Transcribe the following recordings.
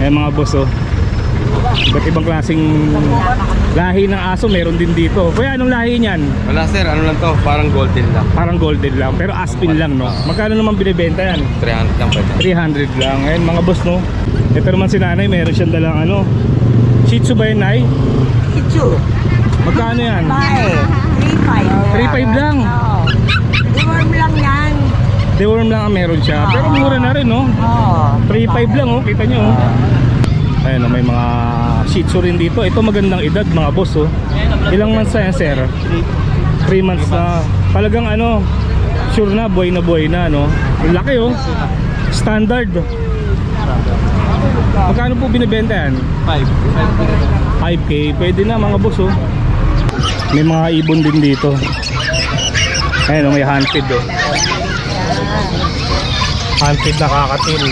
Ayan mga boss oh. Iba't ibang klaseng lahi ng aso meron din dito. Kuya, anong lahi niyan? Wala sir, ano lang to, parang golden lang. Parang golden lang, pero aspin lang no. Magkano naman binibenta yan? 300 lang pwede. 300 lang. Ayan mga boss no. Ito naman si nanay, meron siyang dalang ano. Shih Tzu ba yan, Nay? Kitsu. Magkano yan? Bae. 3.5. 3.5 lang. Oo. Deworm lang ang meron siya. Pero mura na rin no. Oo. 3.5 lang oh, kita nyo oh. Ayan oh, may mga Shih Tzu rin dito. Ito magandang edad mga boss oh. Ilang months na yan sir? 3 months na. Talagang ano, sure na, buhay na buhay na no. Laki oh. Standard. Magkano po binibenta yan? 5. 5k, pwede na mga boss oh. May mga ibon din dito. Ayan oh, may hunted oh. Hunted na kakatil.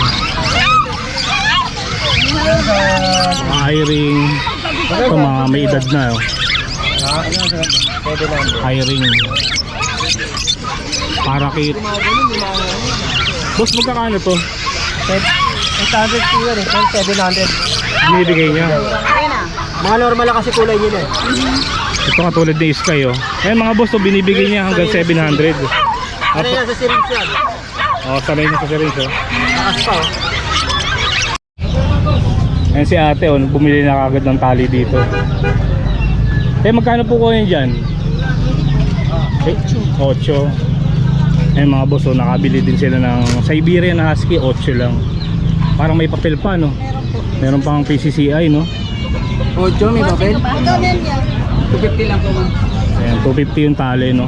Mga eye-ring. Ito mga may edad na oh. Eye-ring. Parakit. Boss, magkakano to? 800 po yan eh, 700. Binibigay niya. Mga normal lang kasi kulay nila eh. Ito katulad ni Sky oh. Ayan mga boss, oh, binibigay niya hanggang 700. Ano yan sa syringe yan? Oh, sanay na sa syringe oh. Takas pa oh. Ayan si ate oh, bumili na kagad ng tali dito. Eh magkano po ko yun dyan? Eh, 8. Ayan mga boss oh, nakabili din sila ng Siberian Husky, 8 lang. Parang may papel pa no? Meron pang PCCI no? Ocho, may papel? 250 lang po ma'am. Ayan, 250 yung tali no?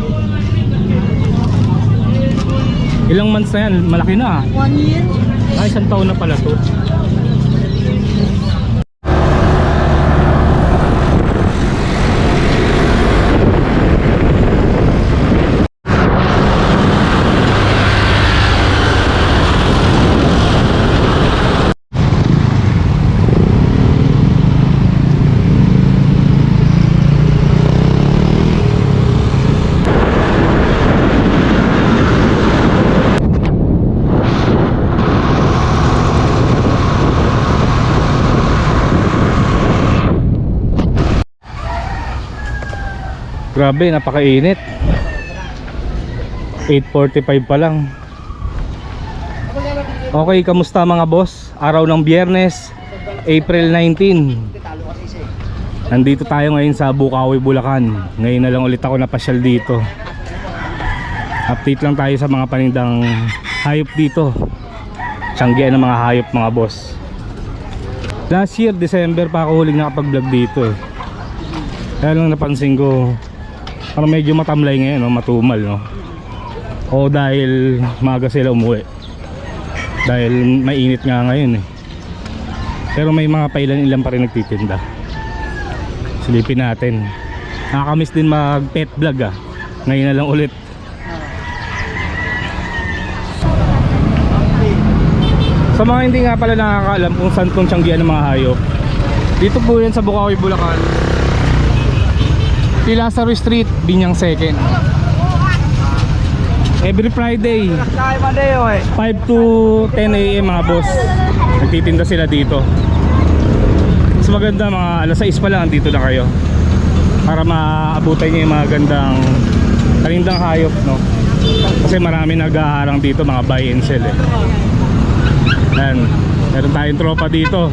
Ilang months na yan? Malaki na ah. One year. Ay, isang taon na pala to. Grabe, napakainit. 8.45 pa lang. Okay, kamusta mga boss? Araw ng biyernes, April 19. Nandito tayo ngayon sa Bukawi, Bulacan. Ngayon na lang ulit ako napasyal dito. Update lang tayo sa mga panindang hayop dito. Tiyanggian ng mga hayop mga boss. Last year, December pa ako huling nakapag-vlog dito eh. Kaya lang napansin ko, parang medyo matamlay ngayon, no? matumal, no? O dahil maga sila umuwi. Dahil mainit nga ngayon, eh. Pero may mga pailan ilan pa rin nagtitinda. Silipin natin. Nakakamiss din mag pet vlog, ah. Ngayon na lang ulit. Sa mga hindi nga pala nakakaalam kung saan tong tiyanggian ng mga hayop. Dito po yan sa Bukawi, Bulacan. Si Lazaro Street, Binyang Second. Every Friday, Tayo Monday oh eh. 5 to 10 a.m. mga boss. Nagtitinda sila dito. Mas maganda mga alas 6 pa lang dito na kayo. Para maabutan niyo yung mga gandang talindang hayop, no? Kasi marami nag-aharang dito mga buy and sell eh. Yan. Meron tayong tropa dito.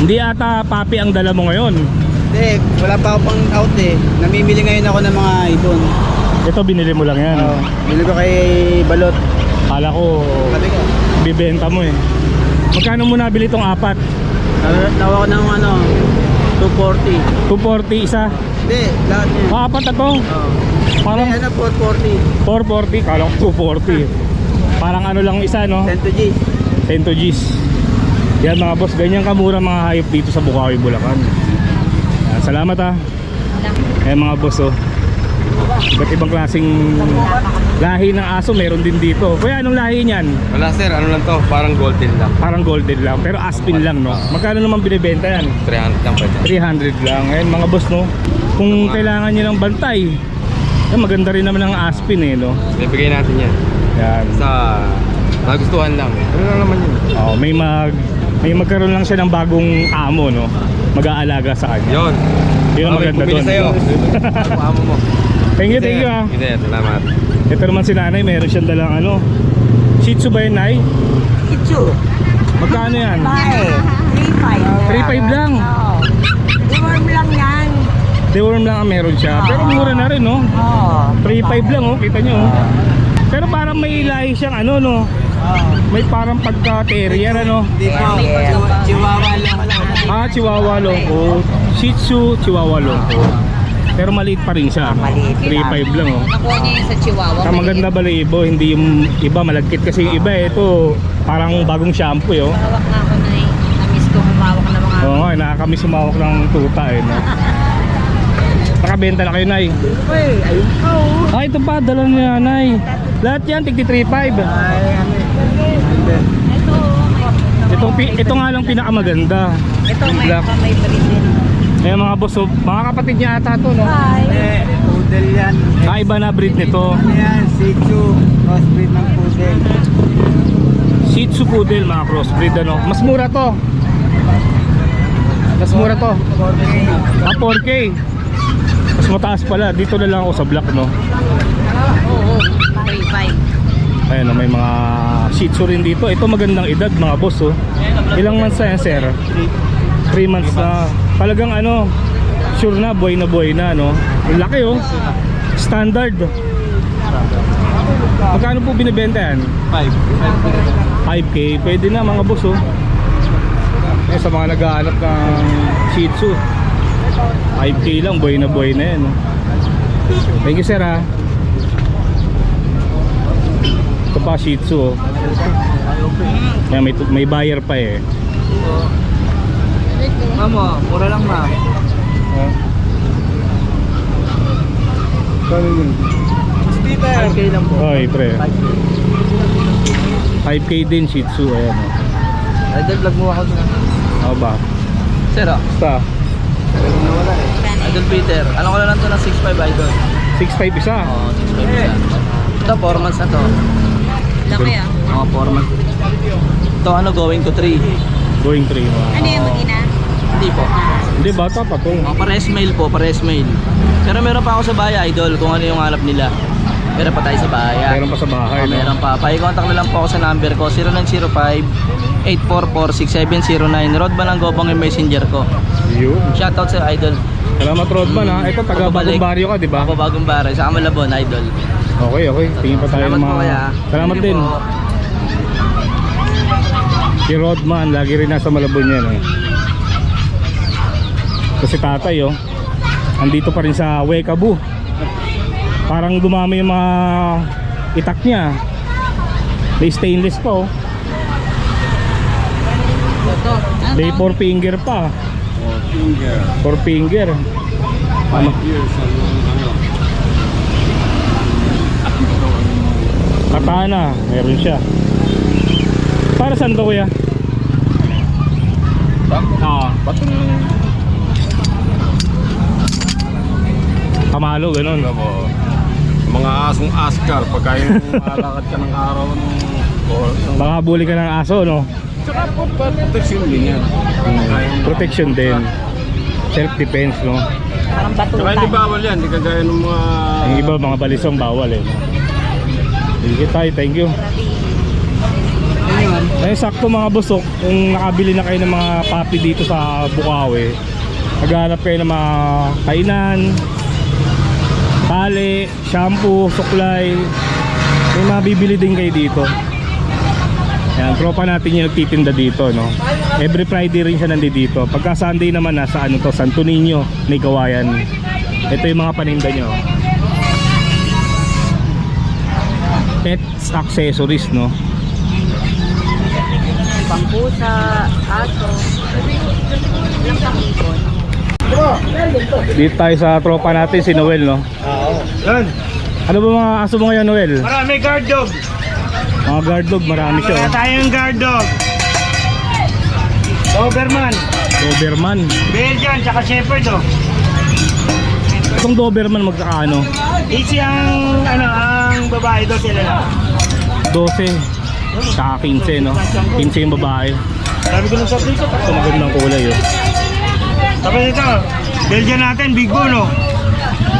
Hindi ata papi ang dala mo ngayon. Hindi, wala pa ako pang out eh. Namimili ngayon ako ng mga ibon. Ito binili mo lang yan. Oo. Bili ko kay Balot. Kala ko Pati ko. bibenta mo eh. Magkano mo nabili itong apat? Nawa nawa ko ng ano, 240. 240 isa. Hindi, lahat niya. Ah, apat na to. Oo. Parang Hindi, ano, 440. 440, kala ko 240. Parang ano lang isa, no? 10 to G. 10 to G's. Yan mga boss, ganyan kamura mga hayop dito sa Bukawi, Bulacan. Salamat ha. Yan mga boss, oh. Iba't ibang klaseng lahi ng aso meron din dito. Kuya, anong lahi niyan? Wala sir, ano lang to, parang golden lang. Parang golden lang, pero aspin lang, no? Magkano naman binibenta yan? 300 lang pwede. 300 lang. Ayun mga boss, no? Kung kailangan niyo ng bantay, eh, maganda rin naman ang aspin, eh, no? Bibigay natin yan. Yan. Sa nagustuhan lang. Ano lang naman yun? Oh, may mag may magkaroon lang siya ng bagong amo, no? Mag-aalaga sa kanya. Yun. Yun ang maganda doon. sa'yo. Amo mo? Thank you, thank you ah. Hindi, salamat. Ito naman si nanay, meron siyang dalang ano. Shih Tzu ba yun, Nay? Ichu. Magkano yan? Bae. 3-5. 3.5 lang. Oo. Deworm lang yan. Deworm lang ang meron siya. Pero mura na rin, no? Oo. 3.5 lang, oh. Kita nyo, oh. Pero parang may lahi siyang ano, no? May parang pagka-terrier, ano? Hindi po. Chihuahua lang. Ah, Chihuahua Longco. Shih Tzu, Chihuahua Longco. Pero maliit pa rin siya. no? Maliit lang. 3.5 lang, oh. Nakuha niya yung sa Chihuahua. Ang maganda balayibo, hindi yung iba malagkit kasi yung iba ito parang bagong shampoo eh, oh. Hawak na ako na eh. Na-miss ko humawak ng mga... Oo nga, eh, nakakami sumawak ng tuta eh, no? Nakabenta na kayo, Nay. Uy, ayun po. Ah, ito pa, dala ni Nanay. Lahat yan, tigti 3.5. Ito, Ito, pi- ito nga lang pinakamaganda. ito may, black. may breed din. Kaya mga boss, oh, mga kapatid niya ata to, no? Hi. Eh, poodle yan. Ah, iba na breed nito. Ano yan? Shih Tzu. Crossbreed ng poodle. Shih Tzu Poodle, mga crossbreed, ano? Mas mura to. Mas mura to. 4K. Ah, 4K. Mas mataas pala. Dito na lang ako sa block, no? Oo, 3-5. Ayan, oh, may mga Shih Tzu rin dito. Ito magandang edad, mga boss, oh. Ilang months na yan, sir? 3 months na. Talagang ano, sure na, buhay na buhay na, no? Laki, oh. Standard. Magkano po binibenta yan? 5. 5K. Pwede na, mga boss, oh. Eh, sa mga naghahanap ng Shih Tzu. 5K lang, buhay na buhay na yan. Thank you, sir, ha. Ito pa, Shih Tzu, oh. Kaya may, may buyer pa, eh. Mamo, mura lang ma. Peter. 5K lang po. Oy, pre. 5K. 5K din Shih Tzu, ayan, oh. Idol, vlog mo ako na. Ano ba? Sir, ah. Basta, eh. Idol Peter. Ano ko na lang to ng 6'5 idol? 6'5 isa. Oo, 6'5 isa. Ito, 4 months na to. Laki ah. Mga 4 months. Ito, ano, going to 3. Going 3, mga. Ano yung mag-ina? Hindi po. Hindi, bata pa to. Mga pares mail po, pares mail. Pero meron pa ako sa bahay, idol, kung ano yung hanap nila. Meron pa tayo sa bahay. ah. Meron pa sa bahay, Oo, no? meron pa. Pakicontact na lang po ako sa number ko, 0905-844-6709. Rod ba ng gobang yung messenger ko? Yun. Shoutout sa idol. Salamat, Rodman, ha. Ito, taga Bagong. Barrio ka, di ba? Ako bagong baray, sa Amalabon, idol. Okay, okay. Tingin pa tayo Salamat ng po mga... kaya. Salamat Thank you din. po. Si Rodman, lagi rin nasa Malabon yan, eh. Kasi tatay, oh. Andito pa rin sa Wekabu. Parang dumami yung mga itak niya. May stainless pa, oh. Ito. May four finger pa. Four finger. Ano? Katana, meron siya. Para saan to kuya? Ah, bato Kamalo, ganun. Mga asong askar, pagka yung malakad ka ng araw ng Baka buli ka ng aso, no? Tsaka po, protection din yan. Protection din. Self-defense, no? Parang Tsaka batutan. hindi bawal yan, hindi kagaya ng mga... Yung iba, mga balisong bawal, eh. No? Sige tayo, thank you. Ay, sakto mga busok, kung nakabili na kayo ng mga papi dito sa Bukawi, naghanap kayo ng mga kainan, tali, shampoo, suklay, may mabibili din kayo dito. Yan, tropa natin yung nagtitinda dito, no? Every Friday rin siya nandito. Pagka Sunday naman, nasa ano to, Santo Niño, may kawayan. Ito yung mga paninda nyo. Pets accessories, no? Pangpusa, aso. Ilang pangipon? Dito tayo sa tropa natin, si Noel, no? Yan, Ano ba mga aso mo ngayon, Noel? marami guard dog. Mga guard dog, marami siya, oh. tayong guard dog. Doberman, Doberman. Belgian, tsaka Shepherd oh. Itong Doberman magkakaano? Easy ang, ano, ang babae daw sila lang. 12. Saka 15, no? 15 yung babae. Sabi ko nung sa. Ito magandang kulay oh. Tapos ito, Belgian natin, big bone oh.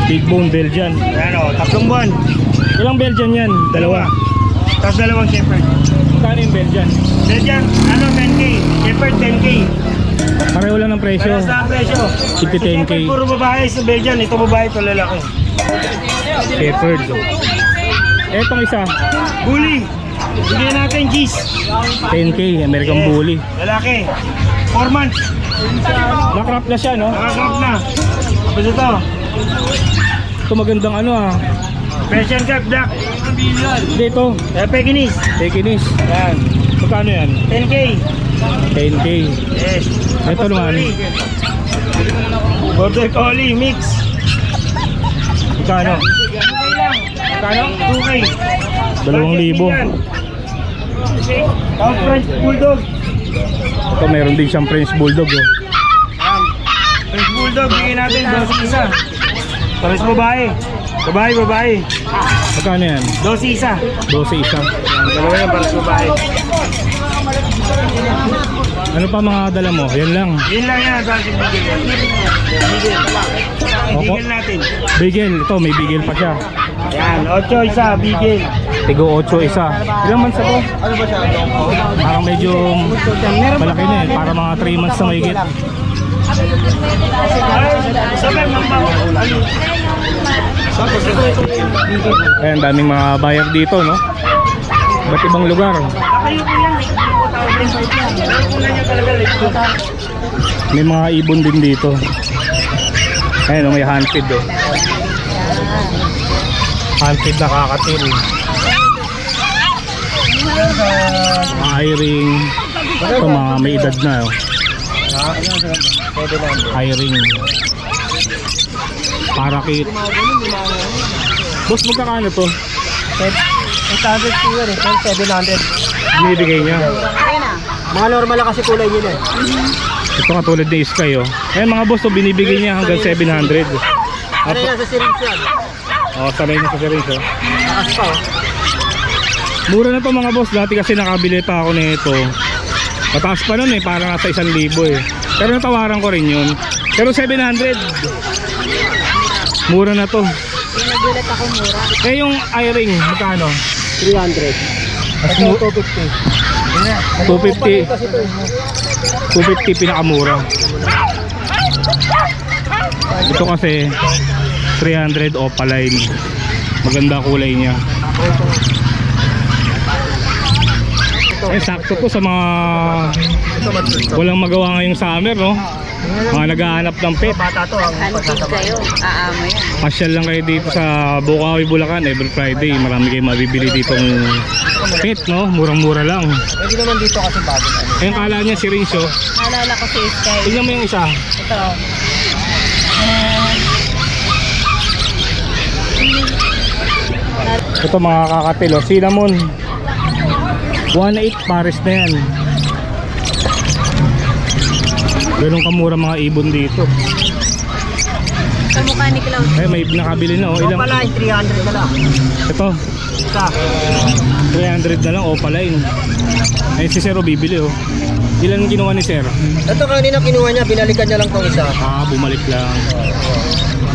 Big bone Belgian. Yan oh, tatlong buwan. Ilang Belgian yan? Dalawa. Tapos dalawang shepherd. Magkano yung Belgian? Belgian, ano, 10k. Shepherd, 10k. Pareho lang ng presyo. Kaya sa presyo. Sige, 10K. Shepherd, puro babae sa Belgian. Ito babae, ito lalaki. Shepherd. Etong isa, Bully. Bigyan natin, G's. 10k, American Yes. Bully. Lalaki. 4 months. Nakrap na siya, no? Nakakrop na. Tapos ito, Ito magandang ano ah. Persian Cat Black. Hindi ito, Eh, Pekinese. Tekinis. Yan. Magkano yan? 10k. 10k. Yes. Ito naman. Border Collie mix. Magkano? Kano? 2k. Dalawang libo. Top French Bulldog. Ito meron din siyang French Bulldog oh. Yan. French Bulldog, bigyan natin dosi isa. Pares babae. Babae, babae. Magkano yan? Dosi isa. 12 isa. Yan, dalawa yan, pares babae. Ano pa mga dala mo? Yan lang. Yun lang yan, sa yan. Bigay. Opo. Bigyan natin. Bigel. Ito, may bigel pa siya. Yan, 8 isa, bigay. Tigo 8 isa. Ilang months ako? Parang medyo malaki na eh. Para mga 3 months na mahigit. Ano? Ayan, daming mga buyer dito, no? Ba't ibang lugar? May mga ibon din dito. Ayan, oh, may hunted, oh. Hunted na kakatil. Mga eye-ring. Ito, mga may edad na, oh. Eye-ring. Parakit. Boss, magkakano to? 800 po eh, 700. Binibigay niya. Mga normal lang kasi kulay nila eh. Ito katulad ni Sky, oh. Ayan, mga boss, to, binibigay niya hanggang 700. Ano yan sa syringe yan? Oh, sanay na sa syringe, oh. Pa oh. Mura na to mga boss. Dati kasi nakabili pa ako nito. Mataas pa nun eh. Parang nasa 1,000 eh. Pero natawaran ko rin yun. Pero 700. Mura na to. Yung nagulat ako mura. Eh yung eye-ring, magkano? 300. Mas mu- 250. 250. 250 pinakamura. Ito kasi 300 opaline. Maganda kulay niya. Eh, sakto to sa mga walang magawa ngayong summer, no? Mga naghahanap ng pet. Bata to ang kayo. Aamo yan. Pasyal lang kayo dito sa Bukawi, Bulacan every Friday. Marami kayong mabibili ditong pet, no? Murang-mura lang. Pwede naman dito kasi bago. Eh, yung kala niya si Rinso. Naalala ko si Sky. Tingnan mo yung isa. Ito. Ito mga kakatilo. Cinnamon. 1.8 pares na yan. Ganun kamura mga ibon dito. Sa mukha ni Cloud. Eh, may nakabili na. Oh. Ilang? Pala, 300 na lang. Ito. Isa. 300 na lang. Opaline. Eh, si Sir oh, bibili oh. Ilan ginawa ni Sir? Ito kanina kinuha niya, binalikan niya lang tong isa. Ah, bumalik lang.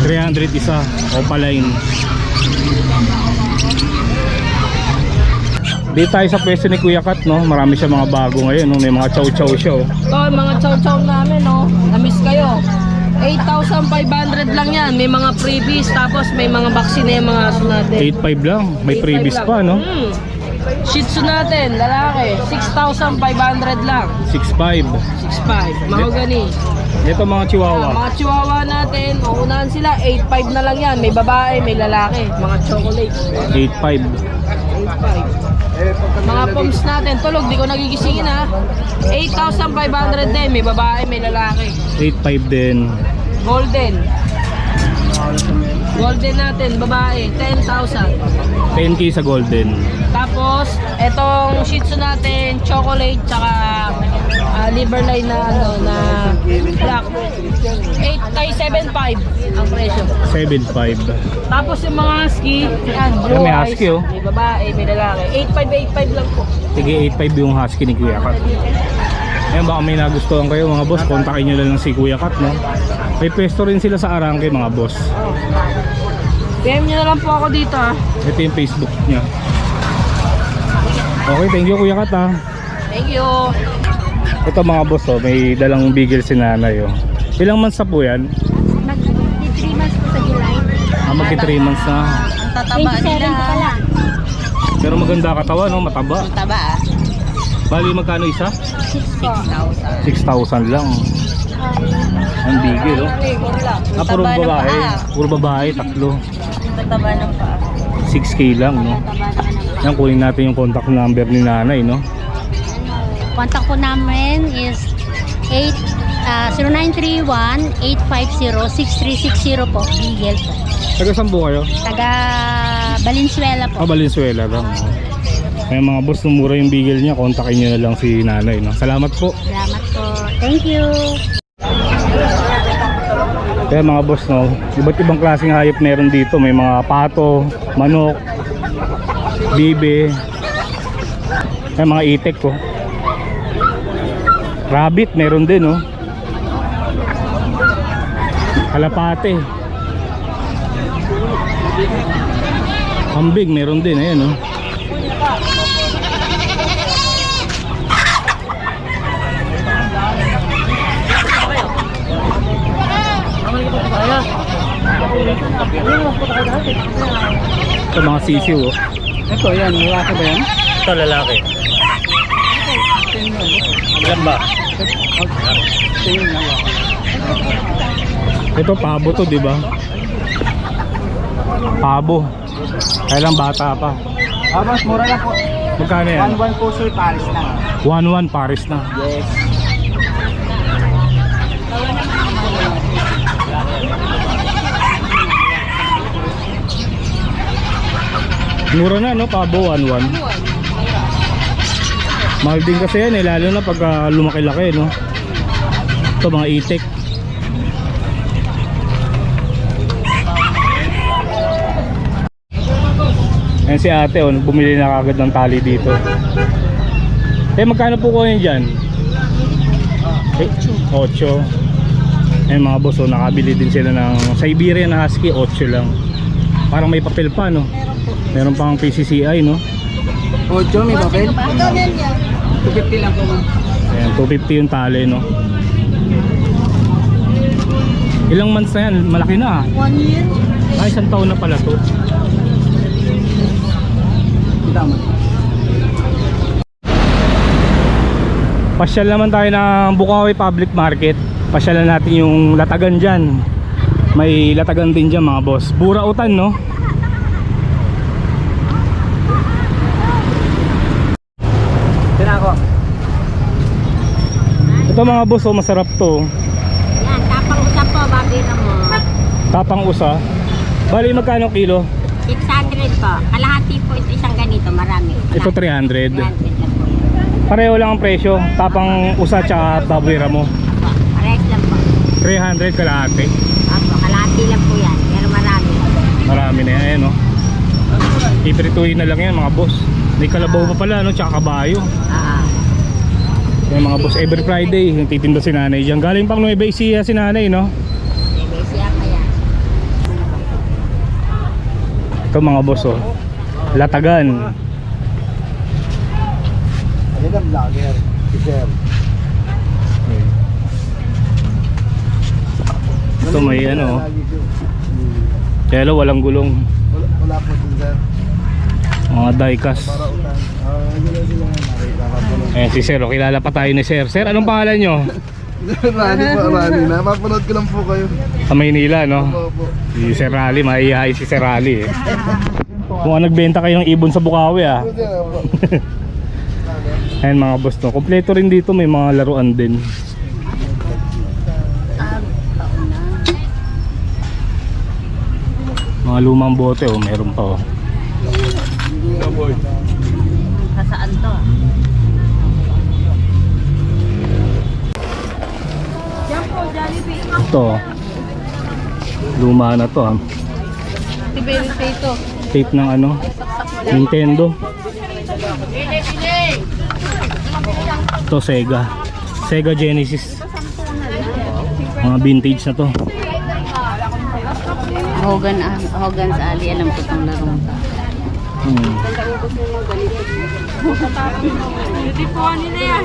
300 isa. Opaline. Dito tayo sa pwesto ni Kuya Kat, no? Marami siya mga bago ngayon, no? May mga chow-chow siya, oh. Ito, yung mga chow-chow namin, no? Namiss kayo. 8,500 lang yan. May mga freebies, tapos may mga vaccine na yung mga aso natin. 8.5 lang. May 8,500 previous lang. pa, no? Hmm. Shih Tzu natin, lalaki. 6,500 lang. 6.5. 6,500. Mahogany. Ito mga Ah, chihuahua. mga chihuahua natin, maunahan sila. 8,500 na lang yan. May babae, may lalaki. Mga chocolate. 8.5. 8,500. Mga poms natin, tulog, di ko nagigisingin ha. 8,500 din, may babae, may lalaki. 8.5 din. Golden. Golden natin, babae, 10,000. 10k sa golden. Tapos, etong Shih Tzu natin, chocolate, tsaka ah, liver line na ano, na black. 8 kay 7,500 ang presyo. 7.5. Tapos yung mga husky, yan, blue may husky, oh. may babae, may lalaki. 8,500, 8,500 lang po. Sige, 8.5 yung husky ni Kuya Kat. Ayan, baka may nagustuhan kayo mga boss, kontakin nyo lang si Kuya Kat, no? May pwesto rin sila sa Arangke mga boss. PM nyo na lang po ako dito ah. Ito yung Facebook niya. Okay, thank you Kuya Kat, ha. Thank you. Ito mga boss, oh, may dalang bigel si nanay, oh. Ilang months na po yan? Mag-3 months po sa July. Ah, magki 3 months na. Ang tataba nila. pa lang. Pero maganda katawan, no? Mataba. Taba ah. Bali, magkano isa? 6,000. 6,000 lang. Ang bigil, oh. Ah, puro Taba ng babae. paa. Puro babae, tatlo. Tataba ng paa. 6K lang, no? Yan, kunin natin yung contact number ni nanay, no? Contact po namin is 8 ah, 0931-850-6360 po. Bigel po. Taga saan po kayo? Taga Valenzuela po. Ah, Valenzuela lang. Kaya mga boss, mura yung bigel niya, kontakin nyo na lang si nanay, no? Salamat po. Salamat po. Thank you. Kaya mga boss, no, iba't ibang klaseng hayop meron dito. May mga pato, manok, bibe, may mga itek ko. Rabbit meron din, no. Kalapate. Kambing meron din, ayan, no. Ito mga sisiw, oh. Ito, yan. Lalaki ba yan? Ito lalaki. Ilan ba? Ito pabo to, di ba? Pabo. Kailang bata pa. Ah, boss, mura lang po. Magkano yan? 1-1 po sir, Paris lang. 1-1 Paris na. Yes. Mura na, no? Pabo 1-1. Mahal din kasi yan, eh. Lalo na pag ah, lumaki-laki, no? Ito mga itik. Ayan si ate, oh, bumili na kagad ng tali dito. Eh, magkano po ko yun dyan? Eh, 8. Eh, mga boss, oh, nakabili din sila ng Siberian Husky, 8 lang. Parang may papel pa, no? Meron pang PCCI, no? Ocho, may papel? 250 lang po, ma'am. Ayan, 250 yung tali, no? Ilang months na yan? Malaki na, ah. One year. Ay, isang taon na pala to. Kita mo. Pasyal naman tayo ng Bukawi Public Market. Pasyalan natin yung latagan dyan. May latagan din dyan mga boss. Burautan no? Ito mga boss oh, masarap to. Yan, tapang usap po, babira mo. Tapang usa. Bali magkano kilo? 600 po. Kalahati po ito isang ganito, marami. Ito 300. 300 lang po. Pareho lang ang presyo. Tapang usa tsaka baboy mo. Po. Parehas lang po. 300 kalahati. Opo, kalahati lang po yan. Pero marami. Marami na yan, ayan, no? Iprituhin na lang yan mga boss. May kalabaw pa pala, no? Tsaka kabayo. Ah, Yung mga boss, every Friday, nagtitinda si nanay dyan. Galing pang Nueva Ecija si nanay, no? may siya pa yan. Ito mga boss, oh. Latagan. Ano ka vlogger? Si sir. Ito may ano, oh. Kaya walang gulong. Wala, po din sir. Mga diecast. Utan. Ah. Eh, si Sir, oh, kilala pa tayo ni Sir. Sir, anong pangalan nyo? Rani po, Rani. Napapanood ko lang po kayo. Sa Maynila, no? Opo. Si Sir Rally, maiihay si Sir Rally, eh. Mukhang nagbenta kayo ng ibon sa Bukawi, ah. Ayan mga boss, no? Kompleto rin dito, may mga laruan din. Mga lumang bote, oh, meron pa, oh. Saan to? Ito, luma na to. Tibelte ito. Tape ng ano, Nintendo. Ito, Sega. Sega Genesis. Mga vintage na to. Hogan, ah, Hogan's Alley. Alam ko itong larong to. Hmm. Hindi po kanina yan.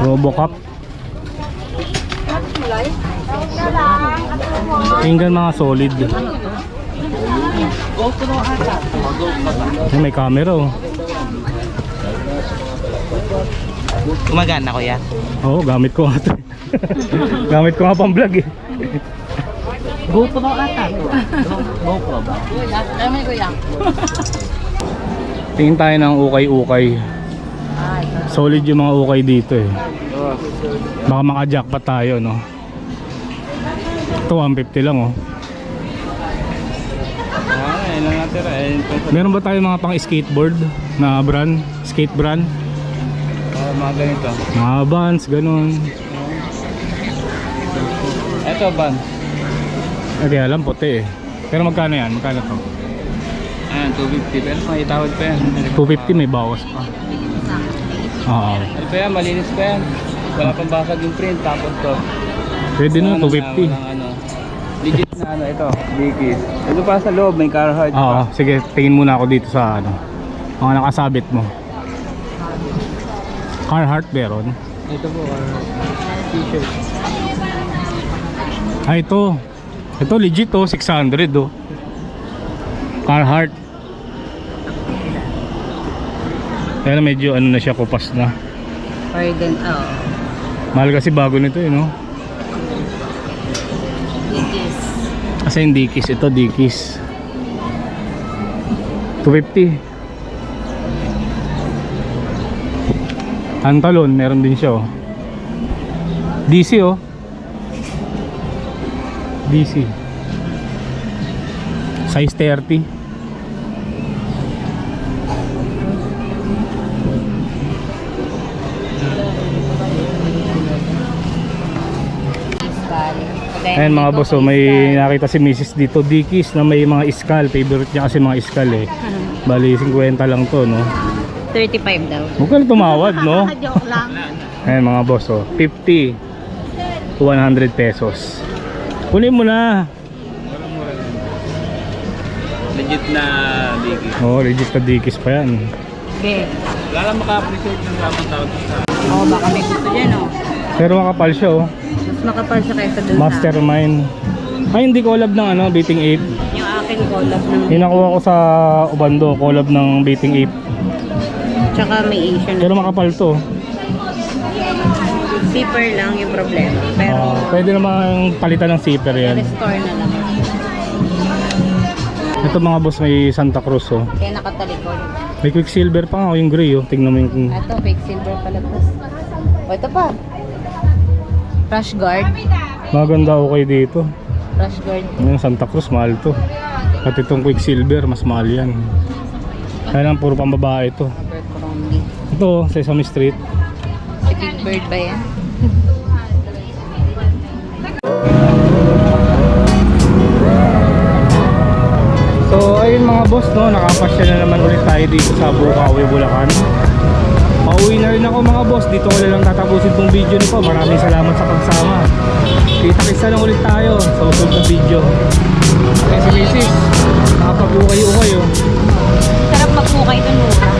Robocop. Tingnan mga solid. Ay, may camera oh. Gumagana ko yan. Oo, gamit ko nga to. gamit ko nga pang vlog eh. GoPro ata. GoPro ba? Dami ko yan. Tingin tayo ng ukay-ukay. Solid yung mga ukay dito eh. Baka maka-jackpot tayo no. Ito 150 lang oh. Meron ba tayo mga pang skateboard na brand? Skate brand? Ah, mga ganito. Mga Vans, ganun. Ito, ban. Hindi alam, puti eh. Pero magkano yan? Magkano to? Ayan, 250. Pero may tawad pa yan. 250 may bawas pa. Oo. Ano pa yan, malinis pa yan. Wala pang basag yung print. Tapos to. Pwede na, Walang- 250. walang ano. Legit na ano, ito. Dickies. Ito pa sa loob, may Carhartt Oo, pa. sige, tingin muna ako dito sa ano. Mga nakasabit mo. Carhartt meron. Ito po, Carhartt. T-shirt. Ah, ito. Ito legit oh, 600 oh. Carhartt. Kaya medyo ano na siya, kupas na. Pardon, oo. Mahal kasi bago nito eh, no? Dikis. Kasi yung Dickies, ito Dickies. 250. Antalon, meron din siya oh. DC oh. DC. Size 30. Ayan mga boss, oh, may nakita si Mrs. dito, Dickies na may mga iskal. Favorite niya kasi mga iskal eh. Bali, 50 lang to, no? 35 daw. Huwag ka na tumawad, no? Joke lang. Ayan mga boss, oh, 50 to 100 pesos. Kunin mo na. Legit na Dickies. Oh, legit na Dickies pa yan. Okay. Wala lang maka-appreciate ng tamang tawag sa Oo, baka may gusto dyan, oh. Pero makapal siya, oh. Mas makapal siya kaysa dun. Mastermind. Ay, hindi collab ng ano, Beating Ape. Yung akin collab ng... Yung nakuha ko sa Ubando, collab ng Beating Ape. Tsaka may Asian. Pero makapal to. Zipper lang yung problema. Pero, Ah, pwede namang palitan ng zipper yan. restore na lang. Ito mga boss, may Santa Cruz, oh. Kaya nakatalikod. May Quicksilver pa nga, oh, yung gray, oh. Tingnan mo yung... Ito, fake silver pala to. O, ito pa. Rush guard. Maganda okay dito. Rush guard. Yung Santa Cruz, mahal to. At itong Quicksilver, mas mahal yan. Kaya lang, puro pambabae ito. Ito, oh, Sesame Street. Si Big Bird ba yan? So, ayun mga boss, no, nakapasya na naman ulit tayo dito sa Bukawi, Bulacan. Pauwi na rin ako mga boss. Dito ko na lang tatapusin tong video nito. Maraming salamat sa pagsama. Kita-kita lang ulit tayo sa usunod na video. Okay, si Macy's. Nakapag-ukay-ukay oh. Sarap mag-ukay dun mura.